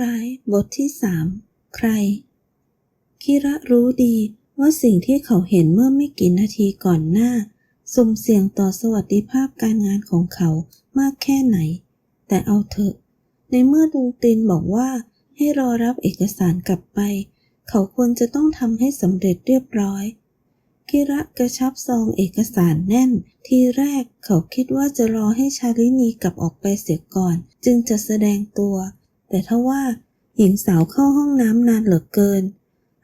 ร้ายบทที่สามใคร คิระรู้ดีว่าสิ่งที่เขาเห็นเมื่อไม่กี่นาทีก่อนหน้า สุ่มเสี่ยงต่อสวัสดิภาพการงานของเขามากแค่ไหน แต่เอาเถอะ ในเมื่อลุงตินบอกว่าให้รอรับเอกสารกลับไป เขาควรจะต้องทำให้สำเร็จเรียบร้อยคิระกระชับซองเอกสารแน่น ทีแรกเขาคิดว่าจะรอให้ชาลินีกลับออกไปเสียก่อน จึงจะแสดงตัว แต่ถ้าว่าหญิงสาวเข้าห้องน้ำนานเหลือเกิน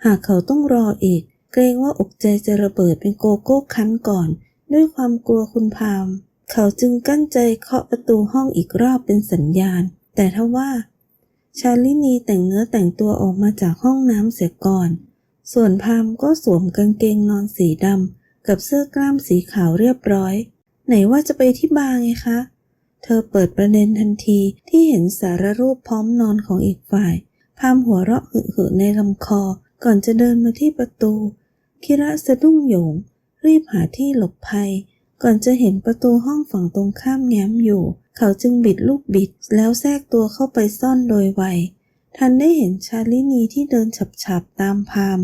หากเขาต้องรออีก เกรงว่าอกใจจะระเบิดเป็นโกโก้คันก่อน ด้วยความกลัวคุณพาม เขาจึงกั้นใจเคาะประตูห้องอีกรอบเป็นสัญญาณ แต่ถ้าว่า ชาลินีแต่งเนื้อแต่งตัวออกมาจากห้องน้ำเสียก่อน ส่วนพามก็สวมกางเกงนอนสีดำกับเสื้อกล้ามสีขาวเรียบร้อย ไหนว่าจะไปที่บาร์ไงคะ เธอเปิดประเด็นทันทีที่เห็นสารรูปพร้อมนอนของอีกฝ่ายพามหัวเราะหึ่ในลำคอ ก่อนจะเดินมาที่ประตู คิระสะดุ้งโยง รีบหาที่หลบภัย ก่อนจะเห็นประตูห้องฝั่งตรงข้ามแง้มอยู่ เขาจึงบิดลูกบิดแล้วแทรกตัวเข้าไปซ่อนโดยไว ทันได้เห็นชาลินีที่เดินฉับๆตามพาม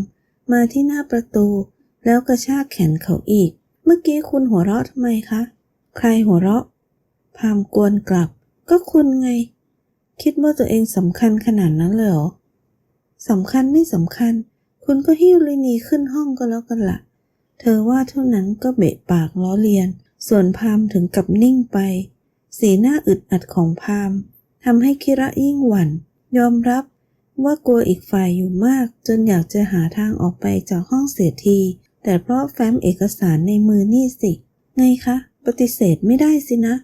มาที่หน้าประตู แล้วกระชากแขนเขาอีก เมื่อกี้คุณหัวเราะทำไมคะ ใครหัวเราะ พามกวนกลับ ก็คุณไง คิดว่าตัวเองสำคัญขนาดนั้นเลยเหรอสำคัญไม่สำคัญ คุณก็หิ้วลินีขึ้นห้องก็แล้วกันละ่ะ เธอว่าเท่านั้นก็เบะปากล้อเลียน ส่วนพามถึงกับนิ่งไป สีหน้าอึดอัดของพามทำให้คิระยิ่งหวั่น ยอมรับว่ากลัวอีกฝ่ายอยู่มาก จนอยากจะหาทางออกไปจากห้องเสียที แต่เพราะแฟ้มเอกสารในมือนี่สิ ไงคะ ปฏิเสธไม่ได้สินะ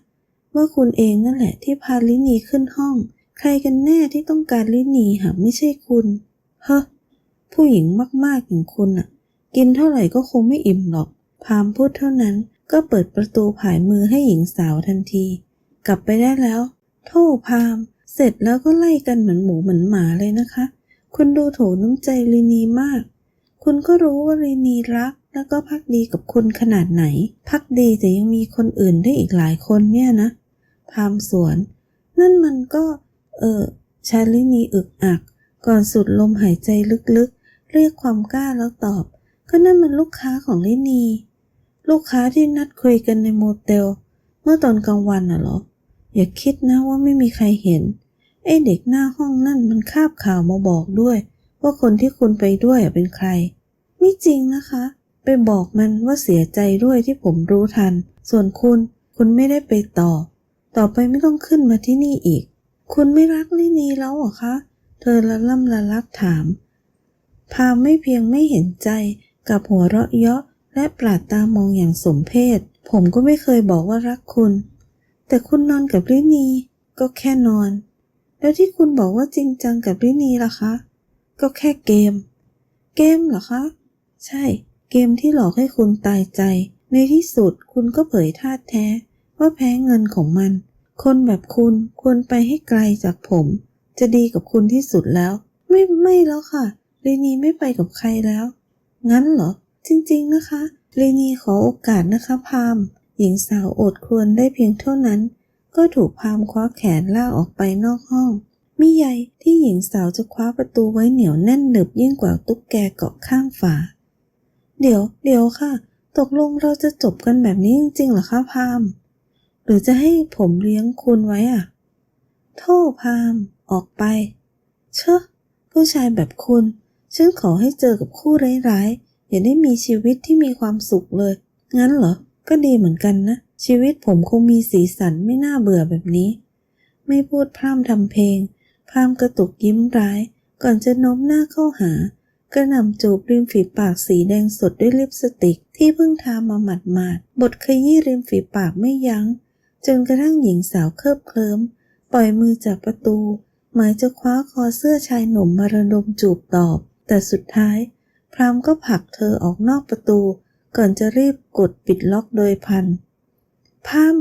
ว่าคุณเองนั่นแหละที่พาลินีขึ้นห้อง ใครกันแน่ที่ต้องการลินีหากไม่ใช่คุณเฮ้อผู้หญิงมากๆอย่างคุณอะกินเท่าไหร่ก็คงไม่อิ่มหรอก พามพูดเท่านั้นก็เปิดประตูผายมือให้หญิงสาวทันที กลับไปได้แล้ว โทษพาม เสร็จแล้วก็ไล่กันเหมือนหมูเหมือนหมาเลยนะคะ คุณดูโถน้ำใจลีนีมาก คุณก็รู้ว่าลีนีรัก แล้วก็พักดีกับคุณขนาดไหน พักดีแต่ยังมีคนอื่นได้อีกหลายคนเนี่ยนะ พามสวน นั่นมันก็ เออ ชาลินีอึกอัก ก่อนสุดลมหายใจลึกๆ เรียกความกล้าแล้วตอบ ก็นั่นมันลูกค้าของลินี ลูกค้าที่นัดคุยกันในโมเตล เมื่อตอนกลางวันน่ะเหรอ อย่าคิดนะว่าไม่มีใครเห็น ไอ้เด็กหน้าห้องนั่นมันคาบข่าวมาบอกด้วย ว่าคนที่คุณไปด้วยเป็นใคร ไม่จริงนะคะไปบอกมันว่าเสียใจด้วยที่ผมรู้ทัน ส่วนคุณ คุณไม่ได้ไปต่อ ต่อไปไม่ต้องขึ้นมาที่นี่อีก คุณไม่รักลินีแล้วเหรอคะ เธอละล่ำละลักถาม พามไม่เพียงไม่เห็นใจกับหัวเราะเยาะและปราดตามองอย่างสมเพศ ผมก็ไม่เคยบอกว่ารักคุณ แต่คุณนอนกับลินีก็แค่นอน แล้วที่คุณบอกว่าจริงจังกับลินีล่ะคะ ก็แค่เกม เกมเหรอคะ ใช่ เกมที่หลอกให้คุณตายใจ ในที่สุดคุณก็เผยท่าแท้ ว่าแพ้เงินของมัน คนแบบคุณควรไปให้ไกลจากผม จะดีกับคุณที่สุดแล้ว ไม่ไม่แล้วค่ะเรนีไม่ไปกับใครแล้ว งั้นเหรอ จริงๆนะคะเรนีขอโอกาสนะคะพาม หญิงสาวอดควรได้เพียงเท่านั้น ก็ถูกพามคว้าแขนลากออกไปนอกห้องมิใยที่หญิงสาวจะคว้าประตูไว้เหนียวแน่นหนึบยิ่งกว่าตุ๊กแกเกาะข้างฝา เดี๋ยว เดี๋ยวค่ะ ตกลงเราจะจบกันแบบนี้จริงๆเหรอคะพาม หรือจะให้ผมเลี้ยงคุณไว้อะโทษพาม ออกไป เชอะผู้ชายแบบคุณ ฉันขอให้เจอกับคู่ร้ายๆ อย่าได้มีชีวิตที่มีความสุขเลย งั้นเหรอ ก็ดีเหมือนกันนะ ชีวิตผมคงมีสีสันไม่น่าเบื่อแบบนี้ ไม่พูดพร่ำทำเพลง พรามกระตุกยิ้มร้าย ก่อนจะโน้มหน้าเข้าหากระหน่ำจูบริมฝีปากสีแดงสดด้วยลิปสติกที่เพิ่งทามาหมาดหมาดๆบทขยี้ริมฝีปากไม่ยัง้ง จนกระทั่งหญิงสาวเคลิบเคลิ้มปล่อยมือจากประตู หมายจะคว้าคอเสื้อชายหนุ่มมาระดมจูบตอบ แต่สุดท้าย พรามก็ผลักเธอออกนอกประตู ก่อนจะรีบกดปิดล็อกโดยพัน พาม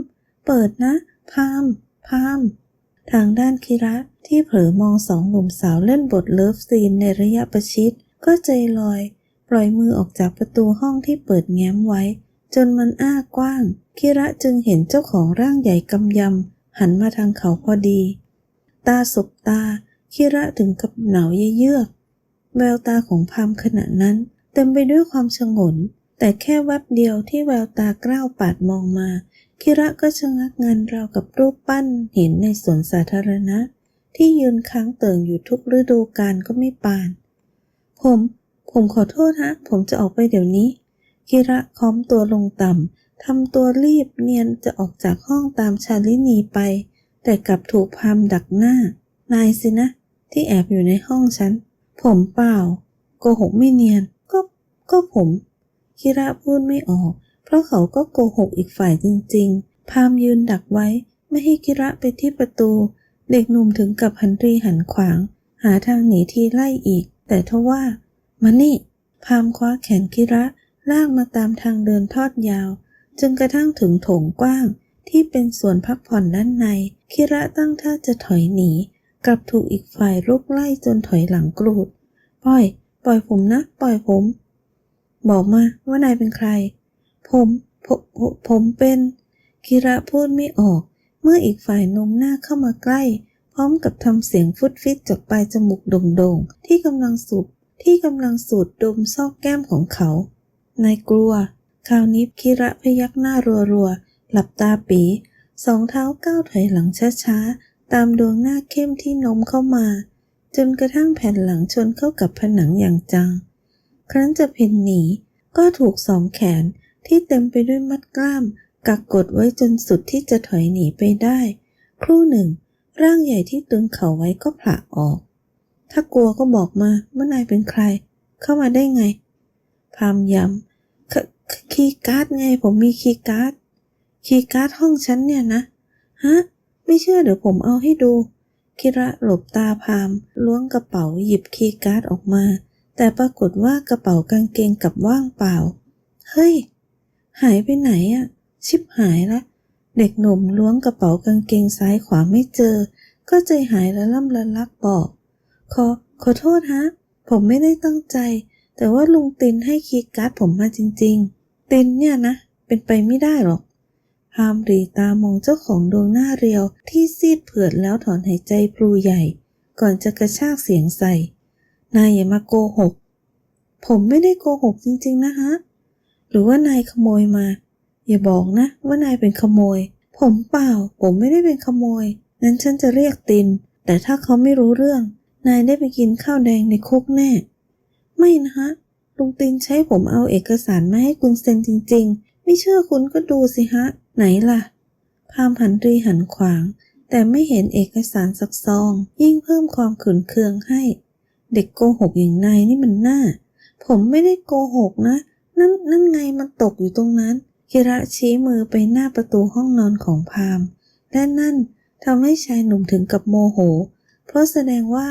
เปิดนะพามพามทางด้านคิระที่เผลอมองสองหนุ่มสาวเล่นบทเลิฟซีนในระยะประชิด ก็ใจลอย ปล่อยมือออกจากประตูห้องที่เปิดแง้มไว้ จนมันอ้ากว้าง คิระจึงเห็นเจ้าของร่างใหญ่กำยำ หันมาทางเขาพอดี ตาสบตา คิระถึงกับหนาวเยือก แววตาของพามขณะนั้น เต็มไปด้วยความชงน แต่แค่แวบเดียวที่แววตากล้าวปาดมองมา คิระก็ชะงักงันราวกับรูปปั้นเห็นในสวนสาธารณะ ที่ยืนค้างเติ่งอยู่ทุกฤดูกาลก็ไม่ปาน ผม ผมขอโทษฮะ ผมจะออกไปเดี๋ยวนี้ คิระค้อมตัวลงต่ำทำตัวรีบเนียนจะออกจากห้องตามชาลินีไป แต่กลับถูกพามดักหน้า นายสินะ ที่แอบอยู่ในห้องฉัน ผมเปล่า โกหกไม่เนียน ก็ ก็ผม คิระพูดไม่ออก เพราะเขาก็โกหกอีกฝ่ายจริง ๆ พามยืนดักไว้ ไม่ให้คิระไปที่ประตู เด็กหนุ่มถึงกับหันรีหันขวาง หาทางหนีทีไล่อีก แต่ทว่ามานี่ พามคว้าแขนคิระ ลากมาตามทางเดินทอดยาว จนกระทั่งถึงโถงกว้าง ที่เป็นส่วนพักผ่อนด้านใน คิระตั้งท่าจะถอยหนี กลับถูกอีกฝ่ายรุกไล่จนถอยหลังกรูด ปล่อย ปล่อยผมนะ ปล่อยผม บอกมาว่านายเป็นใคร ผมผมผมเป็น คิระพูดไม่ออก เมื่ออีกฝ่ายนมหน้าเข้ามาใกล้ พร้อมกับทำเสียงฟุดฟิตจากปลายจมูกโด่งๆ ที่กำลังสูบที่กำลังสูดดมซอกแก้มของเขา นายกลัว คราวนี้คิระพยักหน้ารัวๆ หลับตาปี สองเท้าก้าวถอยหลังช้าๆ ตามดวงหน้าเข้มที่โน้มเข้ามา จนกระทั่งแผ่นหลังชนเข้ากับผนังอย่างจัง ครั้นจะเพ่นหนี ก็ถูกสองแขนที่เต็มไปด้วยมัดกล้าม กักกดไว้จนสุดที่จะถอยหนีไปได้ ครู่หนึ่ง ร่างใหญ่ที่ตึงเข่าไว้ก็ผละออก ถ้ากลัวก็บอกมาว่านายเป็นใคร เข้ามาได้ไง พามย้ำคีย์การ์ดไงผมมีคีย์การ์ดคีย์การ์ดห้องฉันเนี่ยนะ ฮะ ไม่เชื่อเดี๋ยวผมเอาให้ดู คิระหลบตาพามล้วงกระเป๋าหยิบคีย์การ์ดออกมา แต่ปรากฏว่ากระเป๋ากางเกงกับว่างเปล่า เฮ้ย หายไปไหนอะชิบหายละ เด็กหนุ่มล้วงกระเป๋ากางเกงซ้ายขวาไม่เจอ ก็ใจหายละล่ำละลักบอก ขอ ขอโทษฮะ ผมไม่ได้ตั้งใจ แต่ว่าลุงตินให้คีย์การ์ดผมมาจริง ๆ ตินเนี่ยนะ เป็นไปไม่ได้หรอกพามรีตามองเจ้าของดวงหน้าเรียวที่ซีดเผือดแล้วถอนหายใจพลูใหญ่ ก่อนจะกระชากเสียงใส่ นายอย่ามาโกหก ผมไม่ได้โกหกจริงๆนะฮะ หรือว่านายขโมยมา อย่าบอกนะว่านายเป็นขโมย ผมเปล่า ผมไม่ได้เป็นขโมย งั้นฉันจะเรียกติน แต่ถ้าเขาไม่รู้เรื่อง นายได้ไปกินข้าวแดงในคุกแน่ ไม่นะฮะ ลุงตินใช้ผมเอาเอกสารมาให้คุณเซ็นจริง ๆ ไม่เชื่อคุณก็ดูสิฮะ ไหนล่ะ พามหันรีหันขวาง แต่ไม่เห็นเอกสารสักซอง ยิ่งเพิ่มความขืนเคืองให้ เด็กโกหกอย่างนายนี่มันน่า ผมไม่ได้โกหกนะ นั่นนั่นไงมันตกอยู่ตรงนั้น คิระชี้มือไปหน้าประตูห้องนอนของพาม และนั่นทำให้ชายหนุ่มถึงกับโมโห เพราะแสดงว่า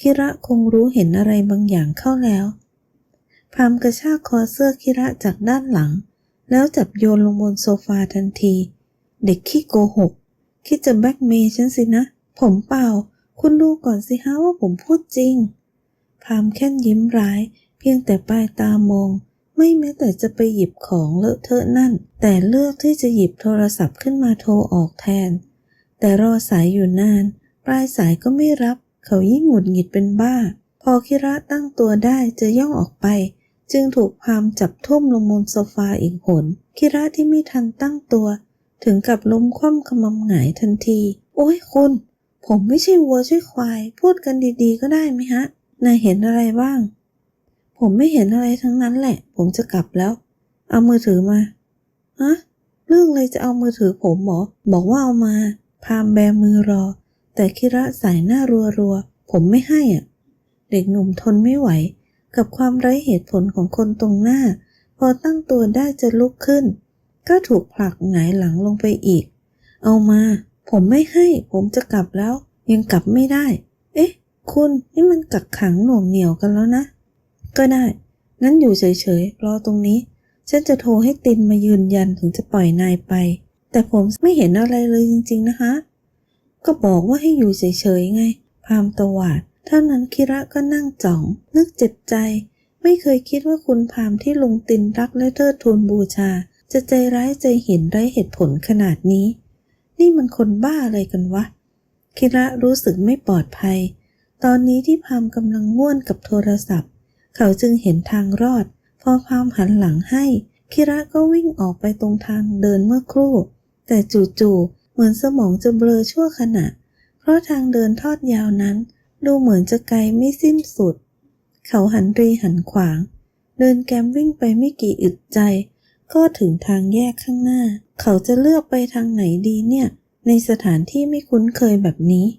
คิระคงรู้เห็นอะไรบางอย่างเข้าแล้วพามกระชากคอเสื้อคิระจากด้านหลัง แล้วจับโยนลงบนโซฟาทันที เด็กขี้โกหก คิดจะแบล็กเมย์ฉันสินะ ผมเปล่า คุณดูก่อนสิฮะว่าผมพูดจริง พามแค่นยิ้มร้าย เพียงแต่ปลายตามอง ไม่แม้แต่จะไปหยิบของเลอะเทอะนั่น แต่เลือกที่จะหยิบโทรศัพท์ขึ้นมาโทรออกแทน แต่รอสายอยู่นาน ปลายสายก็ไม่รับ เขายิ่งหงุดหงิดเป็นบ้า พอคิระตั้งตัวได้จะย่องออกไป จึงถูกพามจับทุ่มลงบนโซฟาอีกหน คิระที่ไม่ทันตั้งตัว ถึงกับล้มคว่ำขมำหงายทันที โอ้ยคุณ ผมไม่ใช่วัวใช่ควาย พูดกันดีๆ ก็ได้ไหมฮะ นายเห็นอะไรบ้าง ผมไม่เห็นอะไรทั้งนั้นแหละ ผมจะกลับแล้ว เอามือถือมา ฮะ เรื่องอะไรจะเอามือถือผมหมอ บอกว่าเอามา พามแบมือรอ แต่คิระสายหน้ารัวๆ ผมไม่ให้อะ เด็กหนุ่มทนไม่ไหว กับความไร้เหตุผลของคนตรงหน้า พอตั้งตัวได้จะลุกขึ้น ก็ถูกผลักหงายหลังลงไปอีก เอามา ผมไม่ให้ ผมจะกลับแล้ว ยังกลับไม่ได้ เอ๊ะ คุณนี่มันกักขังหน่วงเหนี่ยวกันแล้วนะ ก็ได้ งั้นอยู่เฉยๆ รอตรงนี้ ฉันจะโทรให้ตินมายืนยันถึงจะปล่อยนายไป แต่ผมไม่เห็นอะไรเลยจริง ๆ นะคะ ก็บอกว่าให้อยู่เฉยๆไง พามตวาด เท่านั้นคิระก็นั่งจ่อง นึกเจ็บใจ ไม่เคยคิดว่าคุณพามที่ลุงตินรักและเทิดทูนบูชา จะใจร้ายใจเห็นไร้เหตุผลขนาดนี้ นี่มันคนบ้าอะไรกันวะ คิระรู้สึกไม่ปลอดภัย ตอนนี้ที่พามกำลังง่วนกับโทรศัพท์ เขาจึงเห็นทางรอด พอพามหันหลังให้ คิระก็วิ่งออกไปตรงทางเดินเมื่อครู่ แต่จู่ๆ มือนสมองจะเบลอชั่วขณะ เพราะทางเดินทอดยาวนั้น ดูเหมือนจะไกลไม่สิ้นสุด เขาหันรีหันขวาง เดินแกมวิ่งไปไม่กี่อึดใจ ก็ถึงทางแยกข้างหน้า เขาจะเลือกไปทางไหนดีเนี่ย ในสถานที่ไม่คุ้นเคยแบบนี้